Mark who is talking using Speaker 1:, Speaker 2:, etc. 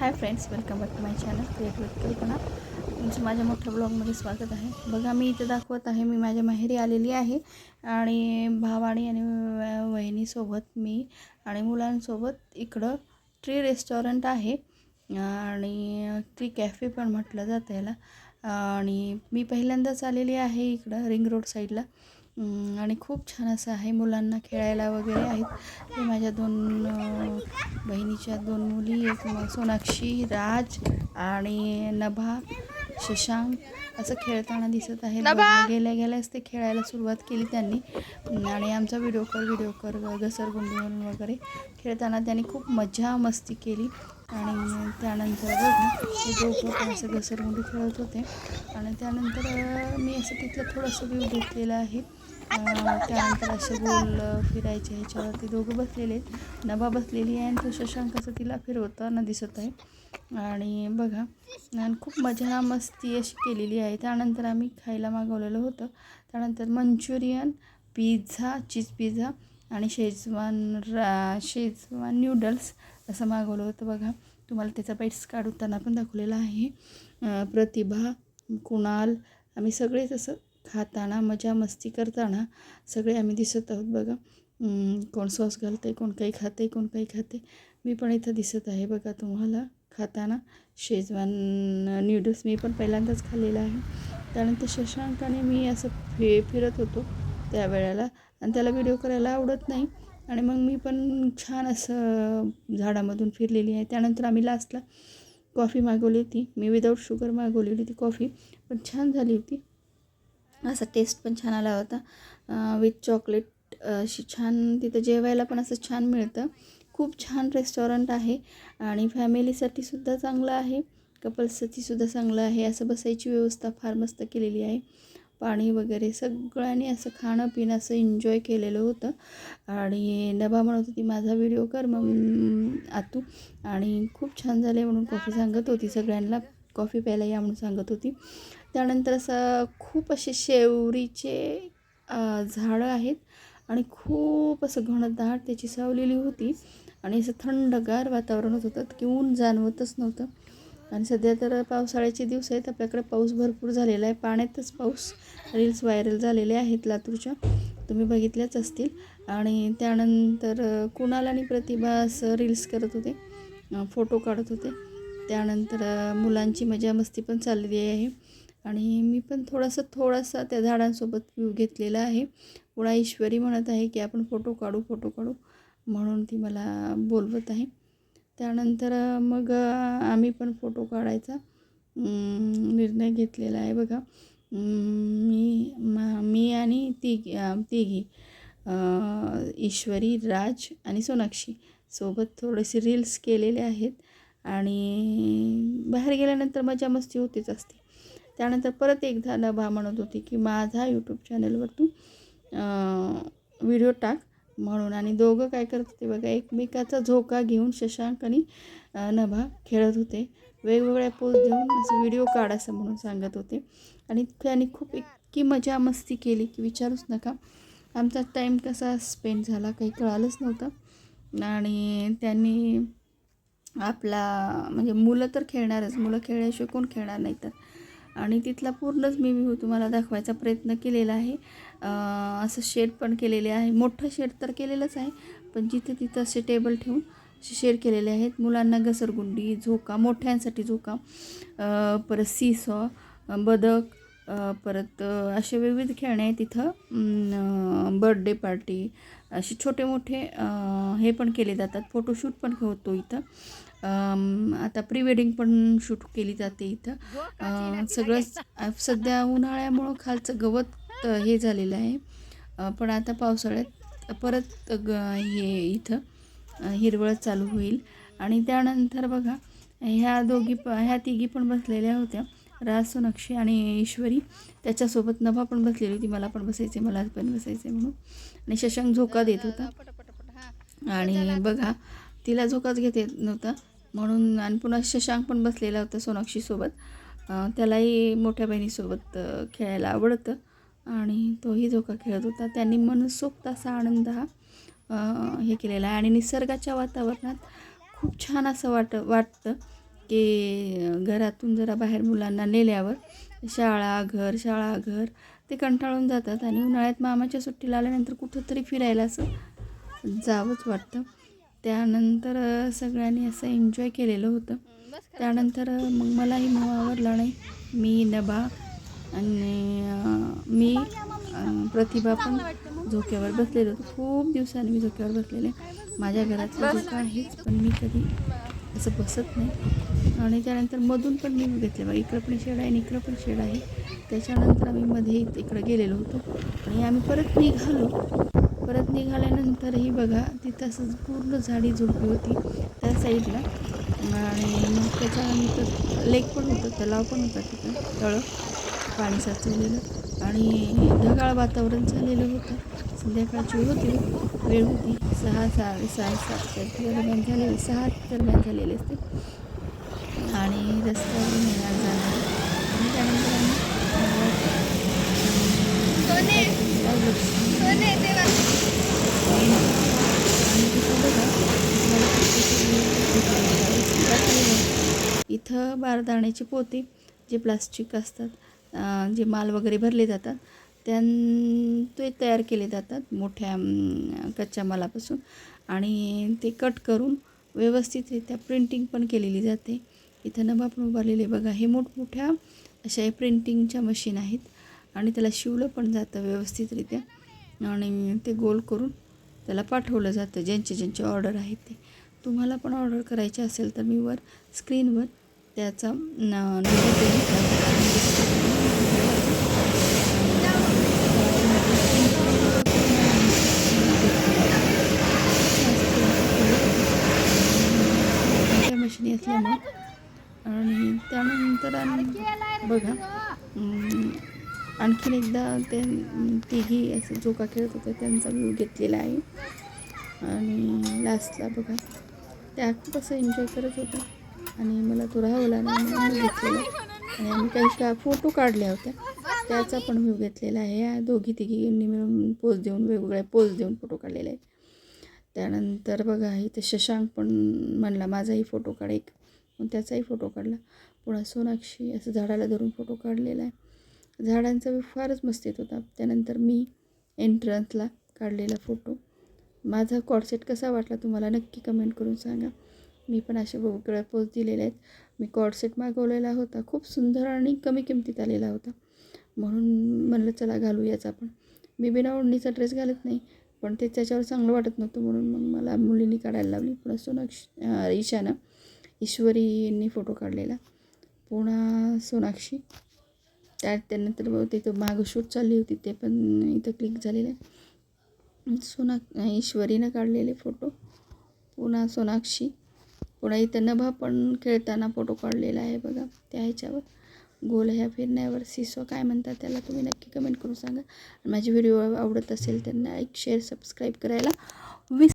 Speaker 1: Hi friends welcome back to my channel create with Kalpana तुमचं माझ्या मोठ्या ब्लॉगमध्ये स्वागत आहे. बघा मी इथं दाखवत आहे मी माझ्या माहेरी आलेली आहे आणि भावाणी आणि वहिनीसोबत मी आणि मुलांसोबत इकडं ट्री रेस्टॉरंट आहे आणि ट्री कॅफे पण म्हटलं जातं याला. आणि मी पहिल्यांदाच आलेली आहे इकडं रिंग रोड साईडला आणि खूप छान असं आहे. मुलांना खेळायला वगैरे आहेत. हे माझ्या दोन बहिणीच्या दोन मुली एक सोनाक्षी राज आणि नभा शशांक. असं खेळताना दिसत आहे गेल्या गेल्याच ते खेळायला सुरुवात केली त्यांनी. आणि आमचा व्हिडिओ कर व्हिडिओ कर घसरगुंडी म्हणून वगैरे खेळताना त्यांनी खूप मजा मस्ती केली. आणि त्यानंतर बघा हे दोघं पण असं घसरगुंडी खेळत होते. आणि त्यानंतर मी असं तिथलं थोडंसं व्ह्यू घेतलेलं आहे. त्यानंतर असे गोल फिरायचे ह्याच्यावरती दोघं बसलेले आहेत. नभा बसलेली आहे आणि तो शशांक असं तिला फिरवताना दिसत आहे. आणि बघा आणि खूप मजा मस्ती अशी केलेली आहे. त्यानंतर आम्ही खायला मागवलेलं होतं. त्यानंतर मंचुरियन पिझ्झा चीज पिझ्झा आणि शेजवान रा शेजवान न्यूडल्स असं मागवलं होतं. बघा तुम्हाला त्याचा बाईट्स काढताना पण दाखवलेला आहे. प्रतिभा कुणाल आम्ही सगळेच असं खाताना मजा मस्ती करताना सगळे आम्ही दिसत आहोत बघा. कोण सॉस घालते कोण काही खाते कोण काही खाते मी पण इथं दिसत आहे बघा तुम्हाला खाताना. शेजवान न्यूडल्स मी पण पहिल्यांदाच खाल्लेला आहे. त्यानंतर शशांकाने मी असं फि फिरत होतो त्यावेळेला आणि त्याला व्हिडिओ करायला आवडत नाही. आणि मग मी पण छान असं झाडामधून फिरलेली आहे. त्यानंतर आम्ही लास्टला कॉफी मागवली होती. मी विदाऊट शुगर मागवलेली होती ती कॉफी पण छान झाली होती. असा टेस्ट पण छान आला होता. विथ चॉकलेट अशी छान तिथं जेवायला पण असं छान मिळतं. खूप छान रेस्टॉरंट आहे आणि फॅमिलीसाठी सुद्धा चांगलं आहे. कपल्ससाठी सुद्धा चांगलं आहे. असं बसायची व्यवस्था फार मस्त केलेली आहे. पाणी वगैरे सगळ्यांनी असं खाणं पिणं असं एन्जॉय केलेलं होतं. आणि नभा म्हणत होती माझा व्हिडिओ कर मग आतू. आणि खूप छान झाले म्हणून कॉफी सांगत होती सगळ्यांना. कॉफी प्यायला या म्हणून सांगत होती. त्यानंतर असं खूप असे शेवरीचे झाडं आहेत आणि खूप असं घनदाट त्याची सावलेली होती आणि असं थंडगार वातावरण होत होतं की ऊन जाणवतच नव्हतं. आणि सध्या तर पावसाळ्याचे दिवस आहेत आपल्याकडे पाऊस भरपूर झालेला आहे पाण्यातच पाऊस रील्स व्हायरल झालेले आहेत लातूरच्या तुम्ही बघितल्याच असतील. आणि त्यानंतर कुणाल आणि प्रतिभा असं रील्स करत होते फोटो काढत होते. त्यानंतर मुलांची मजा मस्ती पण चाललेली आहे. आणि मी पण थोडासा थोडासा त्या झाडांसोबत व्ह्यू घेतलेला आहे. पुढा ईश्वरी म्हणत आहे की आपण फोटो काढू फोटो काढू म्हणून ती मला बोलवत आहे. त्यानंतर मग आम्ही पण फोटो काढायचा निर्णय घेतलेला आहे बघा. मी मा मी आणि तिघी तिघी ईश्वरी राज आणि सोनाक्षी सोबत थोडेसे रील्स केलेले आहेत. आणि बाहेर गेल्यानंतर मजा मस्ती होतीच असते. त्यानंतर परत एकदा नभा म्हणत होती की माझा यूट्यूब चॅनलवर तू व्हिडिओ टाक म्हणून. आणि दोघं काय करत होते बघा एकमेकाचा झोका घेऊन शशांक आणि नभा खेळत होते. वेगवेगळ्या पोज देऊन असं व्हिडिओ काढ असं म्हणून सांगत होते. आणि त्यांनी खूप इतकी मजा मस्ती केली की विचारूच नका. आमचा टाईम कसा स्पेंड झाला काही कळालंच नव्हतं. आणि त्यांनी आपला म्हणजे मुलं तर खेळणारच. मुलं खेळल्याशिवाय कोण खेळणार नाही तर. आणि तिथला पूर्णच मी व्ह्यू तुम्हाला दाखवायचा प्रयत्न केलेला आहे. असं शेड पण केलेले आहे. मोठं शेड तर केलेलंच आहे पण जिथे तिथं असे टेबल ठेवून असे शेड केलेले आहेत. मुलांना घसरगुंडी झोका मोठ्यांसाठी झोका परत सीसॉ बदक परत असे विविध खेळणे आहेत तिथं बर्थडे पार्टी असे छोटे मोठे हे पण केले जातात. फोटोशूट पण होतो इथं. आता प्री वेडिंग पण शूट केली जाते इथं. सगळं सगळंच सध्या उन्हाळ्यामुळं खालचं गवत हे झालेलं आहे. पण आता पावसाळ्यात परत ग हे इथं हिरवळ चालू होईल. आणि त्यानंतर बघा ह्या दोघी प ह्या तिघी पण बसलेल्या होत्या. राज सोनाक्षी आणि ईश्वरी. त्याच्यासोबत नभा पण बसलेली होती. मला पण बसायचे मला पण बसायचे म्हणून. आणि शशांक झोका देत होता. आणि बघा तिला झोकाच घेत येत नव्हता. म्हणून आणि पुन्हा शशांक पण बसलेला होता सोनाक्षीसोबत त्यालाही मोठ्या बहिणीसोबत खेळायला आवडतं. आणि तोही झोका खेळत होता. त्यांनी मनसोक्त असा आनंद हा हे केलेला आहे. आणि निसर्गाच्या वातावरणात खूप छान असं वाट वाटतं. की घरातून जरा बाहेर मुलांना नेल्यावर शाळा घर शाळा घर ते कंटाळून जातात आणि उन्हाळ्यात मामाच्या सुट्टीला आल्यानंतर कुठंतरी फिरायला असं जावंच वाटतं. त्यानंतर सगळ्यांनी असं एन्जॉय केलेलं होतं. त्यानंतर मग मलाही मग आवडला नाही. मी नभा आणि मी प्रतिभा पण झोक्यावर बसलेलो होतो. खूप दिवसांनी मी झोक्यावर बसलेले. माझ्या घरातला झोका आहेच पण मी कधी असं बसत नाही. आणि त्यानंतर मधून पण मी घेतले. बघा इकडं पण शेड आहे आणि इकडं पण शेड आहे. त्याच्यानंतर आम्ही मध्ये इकडं गेलेलो होतो. आणि आम्ही परत निघालो. परत निघाल्यानंतरही बघा तिथं असं पूर्ण झाडी झुडपी होती त्या साईडला. आणि मग त्याच्यानंतर लेक पण होतं तलाव पण होता तिथं तळं. पाणी साचवलेलं आणि ढगाळ वातावरण झालेलं होतं. संध्याकाळची होती. वेळ होती. सहा साडे सहा सातच्या दरम्यान झालेले सहा दरम्यान झालेले असते. आणि रस्त्यावरून येणार जाणार आणि त्यानंतर इथं बारदाण्याचे पोते जे प्लास्टिक असतात जे माल वगैरे भरले जातात त्यां ते तयार केले जातात मोठ्या कच्च्या मालापासून. आणि ते कट करून व्यवस्थितरित्या प्रिंटिंग पण केलेली जाते. इथं नभा पण उभारलेले बघा हे मोठमोठ्या अशा हे प्रिंटिंगच्या मशीन आहेत. आणि त्याला शिवलं पण जातं व्यवस्थितरित्या. आणि ते गोल करून त्याला पाठवलं जातं. ज्यांचे ज्यांचे ऑर्डर आहेत ते. तुम्हाला पण ऑर्डर करायचे असेल तर मी वर स्क्रीनवर त्याचा न- नंबर देईन. त्या मशिनी असल्यामुळे आणि त्यानंतर आम्ही बघा. आणखीन एकदा ते तिघी असं जोका खेळत होते त्यांचा व्ह्यू घेतलेला आहे. आणि लास्टला बघा. त्या खूप असं एन्जॉय करत होत्या. आणि मला तो राहवला नाही म्हणून मी घेतलेला. आणि आम्ही काही का फोटो काढल्या होत्या. त्याचा पण व्ह्यू घेतलेला आहे. या दोघी तिघींनी मिळून पोज देऊन वेगवेगळ्या पोज देऊन फोटो काढलेले आहेत. त्यानंतर बघा इथे शशांक पण म्हणला माझाही फोटो काढ एक. मग त्याचाही फोटो काढला. पुन्हा सोनाक्षी असं झाडाला धरून फोटो काढलेला आहे. झाडांचा व्ह्यू फारच मस्त येत होता. त्यानंतर मी एंट्रन्सला काढलेला फोटो माझा कॉडसेट कसा वाटला तुम्हाला नक्की कमेंट करून सांगा. मी पण असे वेगवेगळ्या पोज दिलेले आहेत. मी कॉडसेट मागवलेला होता. खूप सुंदर आणि कमी किमतीत आलेला होता. म्हणून म्हणलं चला घालू याचा पण मी बिना ओढणीचा ड्रेस घालत नाही पण ते त्याच्यावर चांगलं वाटत नव्हतं म्हणून मग मला मुलींनी काढायला लावली. पुन्हा सोनाक्ष ईशानं ईश्वरींनी फोटो काढलेला. पुन्हा सोनाक्षी. त्या त्यानंतर तिथं मागं शूट चालली होती ते पण इथं क्लिक झालेलं आहे. सोना ईश्वरीनं काढलेले फोटो पुन्हा सोनाक्षी. पुन्हा इथं नभा पण खेळताना फोटो काढलेला आहे बघा त्या ह्याच्यावर. गोल ह्या फिरण्यावर. सिसो काय म्हणतात त्याला तुम्ही नक्की कमेंट करून सांगा. आणि माझी व्हिडिओ आवडत असेल त्यांना एक शेअर सबस्क्राईब करायला.